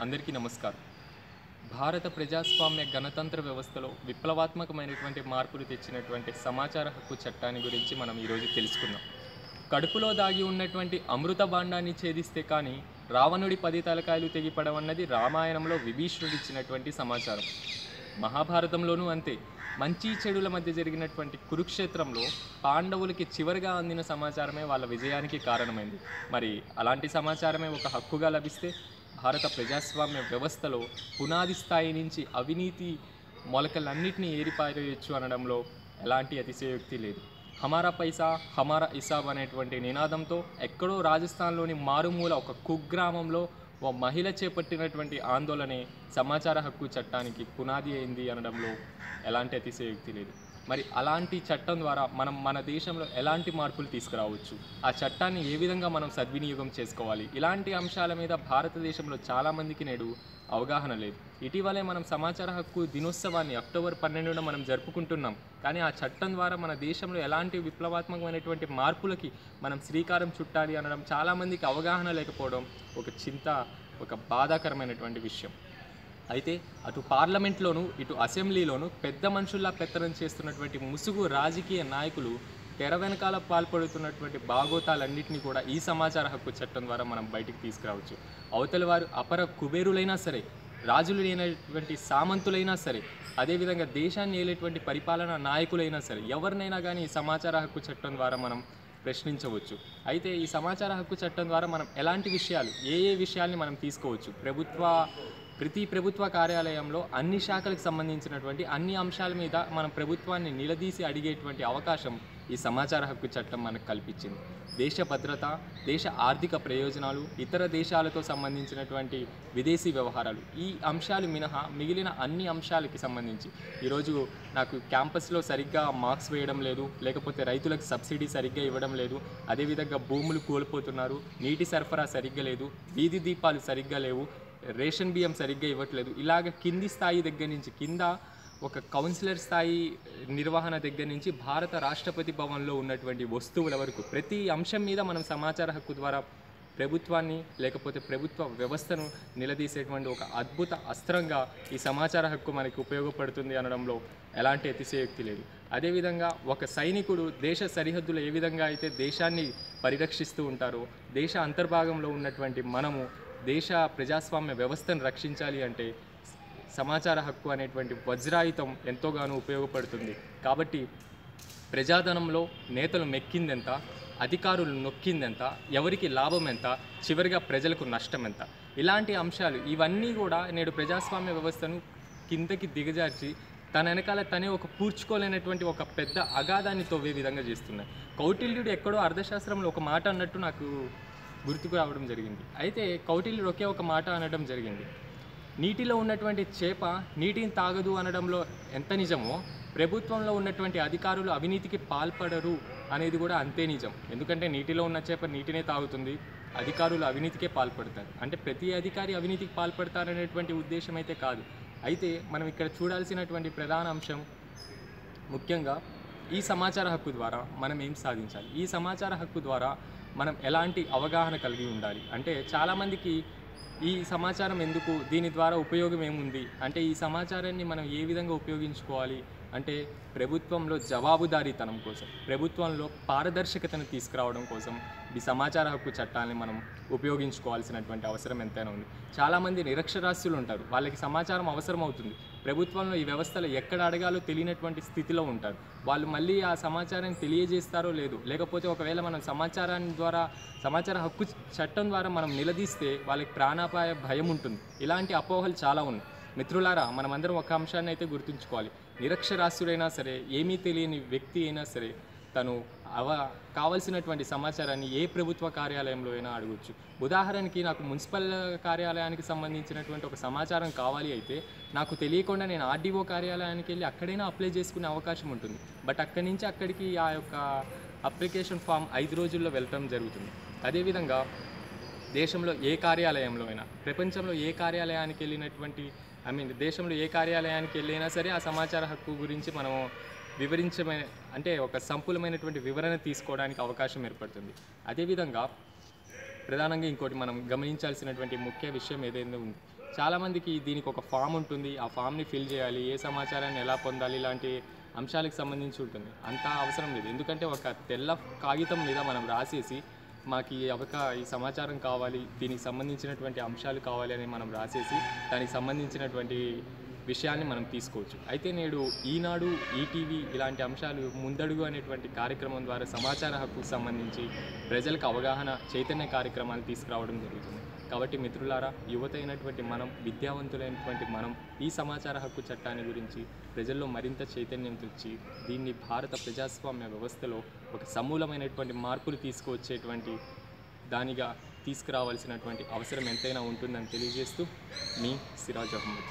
అందరికీ నమస్కారం. భారత ప్రజాస్వామ్య గణతంత్ర వ్యవస్థలో విప్లవాత్మకమైనటువంటి మార్పులు తెచ్చినటువంటి సమాచార హక్కు చట్టాన్ని గురించి మనం ఈరోజు తెలుసుకుందాం. కడుపులో దాగి ఉన్నటువంటి అమృత భాండాన్ని ఛేదిస్తే కానీ రావణుడి పది తలకాయలు తెగిపడవన్నది రామాయణంలో విభీషణుడిచ్చినటువంటి సమాచారం. మహాభారతంలోనూ అంతే. మంచి చెడుల మధ్య జరిగినటువంటి కురుక్షేత్రంలో పాండవులకి చివరిగా అందిన సమాచారమే వాళ్ళ విజయానికి కారణమైంది. మరి అలాంటి సమాచారమే ఒక హక్కుగా లభిస్తే భారత ప్రజాస్వామ్య వ్యవస్థలో పునాది స్థాయి నుంచి అవినీతి మొలకలన్నింటినీ ఏరిపారేయచ్చు అనడంలో ఎలాంటి అతిశయోక్తి లేదు. హమారా పైసా హమారా ఇసాబ్ అనేటువంటి నినాదంతో ఎక్కడో రాజస్థాన్లోని మారుమూల ఒక కుగ్రామంలో ఓ మహిళ చేపట్టినటువంటి ఆందోళనే సమాచార హక్కు చట్టానికి పునాది అయింది అనడంలో ఎలాంటి అతిశయోక్తి లేదు. మరి అలాంటి చట్టం ద్వారా మనం మన దేశంలో ఎలాంటి మార్పులు తీసుకురావచ్చు? ఆ చట్టాన్ని ఏ విధంగా మనం సద్వినియోగం చేసుకోవాలి? ఇలాంటి అంశాల మీద భారతదేశంలో చాలామందికి నేడు అవగాహన లేదు. ఇటీవలే మనం సమాచార హక్కు దినోత్సవాన్ని అక్టోబర్ పన్నెండున మనం జరుపుకుంటున్నాం. కానీ ఆ చట్టం ద్వారా మన దేశంలో ఎలాంటి విప్లవాత్మకమైనటువంటి మార్పులకి మనం శ్రీకారం చుట్టాలి అనడం చాలామందికి అవగాహన లేకపోవడం ఒక చింత ఒక బాధాకరమైనటువంటి విషయం. అయితే అటు పార్లమెంట్లోనూ ఇటు అసెంబ్లీలోనూ పెద్ద మనుషుల్లా పెత్తనం చేస్తున్నటువంటి ముసుగు రాజకీయ నాయకులు తెర వెనకాల పాల్పడుతున్నటువంటి బాగోతాలన్నింటినీ కూడా ఈ సమాచార హక్కు చట్టం ద్వారా మనం బయటికి తీసుకురావచ్చు. అవతల వారు అపర కుబేరులైనా సరే రాజులు లేనటువంటి సామంతులైనా సరే అదేవిధంగా దేశాన్ని ఏలేటువంటి పరిపాలనా నాయకులైనా సరే ఎవరినైనా కానీ ఈ సమాచార హక్కు చట్టం ద్వారా మనం ప్రశ్నించవచ్చు. అయితే ఈ సమాచార హక్కు చట్టం ద్వారా మనం ఎలాంటి విషయాలు ఏ ఏ విషయాల్ని మనం తీసుకోవచ్చు? ప్రభుత్వ ప్రతి ప్రభుత్వ కార్యాలయంలో అన్ని శాఖలకు సంబంధించినటువంటి అన్ని అంశాల మీద మనం ప్రభుత్వాన్ని నిలదీసి అడిగేటువంటి అవకాశం ఈ సమాచార హక్కు చట్టం మనకు కల్పించింది. దేశ భద్రత దేశ ఆర్థిక ప్రయోజనాలు ఇతర దేశాలతో సంబంధించినటువంటి విదేశీ వ్యవహారాలు ఈ అంశాలు మినహా మిగిలిన అన్ని అంశాలకి సంబంధించి. ఈరోజు నాకు క్యాంపస్లో సరిగ్గా మార్క్స్ వేయడం లేదు లేకపోతే రైతులకు సబ్సిడీ సరిగ్గా ఇవ్వడం లేదు అదేవిధంగా భూములు కోల్పోతున్నారు నీటి సరఫరా సరిగ్గా లేదు వీధి దీపాలు సరిగ్గా లేవు రేషన్ బియ్యం సరిగ్గా ఇవ్వట్లేదు. ఇలాగ కింది స్థాయి దగ్గర నుంచి కింద ఒక కౌన్సిలర్ స్థాయి నిర్వహణ దగ్గర నుంచి భారత రాష్ట్రపతి భవన్లో ఉన్నటువంటి వస్తువుల వరకు ప్రతి అంశం మీద మనం సమాచార హక్కు ద్వారా ప్రభుత్వాన్ని లేకపోతే ప్రభుత్వ వ్యవస్థను నిలదీసేటువంటి ఒక అద్భుత అస్త్రంగా ఈ సమాచార హక్కు మనకి ఉపయోగపడుతుంది అనడంలో ఎలాంటి అతిశయోక్తి లేదు. అదేవిధంగా ఒక సైనికుడు దేశ సరిహద్దులు ఏ విధంగా అయితే దేశాన్ని పరిరక్షిస్తూ ఉంటారో దేశ అంతర్భాగంలో ఉన్నటువంటి మనము దేశ ప్రజాస్వామ్య వ్యవస్థను రక్షించాలి అంటే సమాచార హక్కు అనేటువంటి వజ్రాయుధం ఎంతోగానో ఉపయోగపడుతుంది. కాబట్టి ప్రజాధనంలో నేతలు మెక్కిందెంత అధికారులు నొక్కిందెంత ఎవరికి లాభం ఎంత చివరిగా ప్రజలకు నష్టం ఎంత? ఇలాంటి అంశాలు ఇవన్నీ కూడా నేడు ప్రజాస్వామ్య వ్యవస్థను కిందకి దిగజార్చి తన వెనకాల తనే ఒక పూడ్చుకోలేనటువంటి ఒక పెద్ద అగాధాన్ని తవ్వే విధంగా చేస్తున్నాయి. కౌటిల్యుడు ఎక్కడో అర్థశాస్త్రంలో ఒక మాట అన్నట్టు నాకు గుర్తుకు రావడం జరిగింది. అయితే కౌటిల్యుడు ఒకే ఒక మాట అనడం జరిగింది. నీటిలో ఉన్నటువంటి చేప నీటిని తాగదు అనడంలో ఎంత నిజమో ప్రభుత్వంలో ఉన్నటువంటి అధికారులు అవినీతికి పాల్పడరు అనేది కూడా అంతే నిజం. ఎందుకంటే నీటిలో ఉన్న చేప నీటినే తాగుతుంది అధికారులు అవినీతికే పాల్పడతారు. అంటే ప్రతి అధికారి అవినీతికి పాల్పడతారనేటువంటి ఉద్దేశం అయితే కాదు. అయితే మనం ఇక్కడ చూడాల్సినటువంటి ప్రధాన అంశం ముఖ్యంగా ఈ సమాచార హక్కు ద్వారా మనం ఏం సాధించాలి? ఈ సమాచార హక్కు ద్వారా మనం ఎలాంటి అవగాహన కలిగి ఉండాలి? అంటే చాలామందికి ఈ సమాచారం ఎందుకు? దీని ద్వారా ఉపయోగం ఏముంది? అంటే ఈ సమాచారాన్ని మనం ఏ విధంగా ఉపయోగించుకోవాలి? అంటే ప్రభుత్వంలో జవాబుదారీతనం కోసం ప్రభుత్వంలో పారదర్శకతను తీసుకురావడం కోసం ఈ సమాచార హక్కు చట్టాన్ని మనం ఉపయోగించుకోవాల్సినటువంటి అవసరం ఎంతైనా ఉంది. చాలామంది నిరక్షరాస్యులు ఉంటారు. వాళ్ళకి సమాచారం అవసరం అవుతుంది ప్రభుత్వంలో ఈ వ్యవస్థలో ఎక్కడ అడగాలో తెలియనటువంటి స్థితిలో ఉంటారు. వాళ్ళు మళ్ళీ ఆ సమాచారాన్ని తెలియజేస్తారో లేదు లేకపోతే ఒకవేళ మనం సమాచారాన్ని ద్వారా సమాచార హక్కు చట్టం ద్వారా మనం నిలదీస్తే వాళ్ళకి ప్రాణాపాయ భయం ఉంటుంది. ఇలాంటి అపోహలు చాలా ఉన్నాయి. మిత్రులారా మనమందరం ఒక అంశాన్ని అయితే గుర్తుంచుకోవాలి. నిరక్షరాస్యుడైనా సరే ఏమీ తెలియని వ్యక్తి అయినా సరే తను అవ కావలసినటువంటి సమాచారాన్ని ఏ ప్రభుత్వ కార్యాలయంలో అయినా అడగొచ్చు. ఉదాహరణకి నాకు మున్సిపల్ కార్యాలయానికి సంబంధించినటువంటి ఒక సమాచారం కావాలి అయితే నాకు తెలియకుండా నేను ఆర్డీఓ కార్యాలయానికి వెళ్ళి అక్కడైనా అప్లై చేసుకునే అవకాశం ఉంటుంది. బట్ అక్కడి నుంచి అక్కడికి ఆ యొక్క అప్లికేషన్ ఫామ్ ఐదు రోజుల్లో వెళ్ళటం జరుగుతుంది. అదేవిధంగా దేశంలో ఏ కార్యాలయంలో అయినా ప్రపంచంలో ఏ కార్యాలయానికి వెళ్ళినటువంటి ఐ మీన్ దేశంలో ఏ కార్యాలయానికి వెళ్ళినా సరే ఆ సమాచార హక్కు గురించి మనం వివరించమే అంటే ఒక సంపూలమైనటువంటి వివరణ తీసుకోవడానికి అవకాశం ఏర్పడుతుంది. అదేవిధంగా ప్రధానంగా ఇంకోటి మనం గమనించాల్సినటువంటి ముఖ్య విషయం ఏదైతే ఉంది చాలామందికి దీనికి ఒక ఫామ్ ఉంటుంది. ఆ ఫామ్ని ఫిల్ చేయాలి ఏ సమాచారాన్ని ఎలా పొందాలి ఇలాంటి అంశాలకు సంబంధించి ఉంటుంది. అంత అవసరం లేదు. ఎందుకంటే ఒక తెల్ల కాగితం మీద మనం రాసేసి మాకు ఈ అవక ఈ సమాచారం కావాలి దీనికి సంబంధించినటువంటి అంశాలు కావాలి అని మనం రాసేసి దానికి సంబంధించినటువంటి విషయాన్ని మనం తీసుకోవచ్చు. అయితే నేడు ఈనాడు ఈటీవీ ఇలాంటి అంశాలు ముందడుగు అనేటువంటి కార్యక్రమం ద్వారా సమాచార హక్కుకు సంబంధించి ప్రజలకు అవగాహన చైతన్య కార్యక్రమాలు తీసుకురావడం జరుగుతుంది. కాబట్టి మిత్రులారా యువత అయినటువంటి మనం విద్యావంతులైనటువంటి మనం ఈ సమాచార హక్కు చట్టాన్ని గురించి ప్రజల్లో మరింత చైతన్యం తెచ్చి దీన్ని భారత ప్రజాస్వామ్య వ్యవస్థలో ఒక సమూలమైనటువంటి మార్పులు తీసుకువచ్చేటువంటి దానిగా తీసుకురావాల్సినటువంటి అవసరం ఎంతైనా ఉంటుందని తెలియజేస్తూ మీ సిరాజ్ అహ్మద్.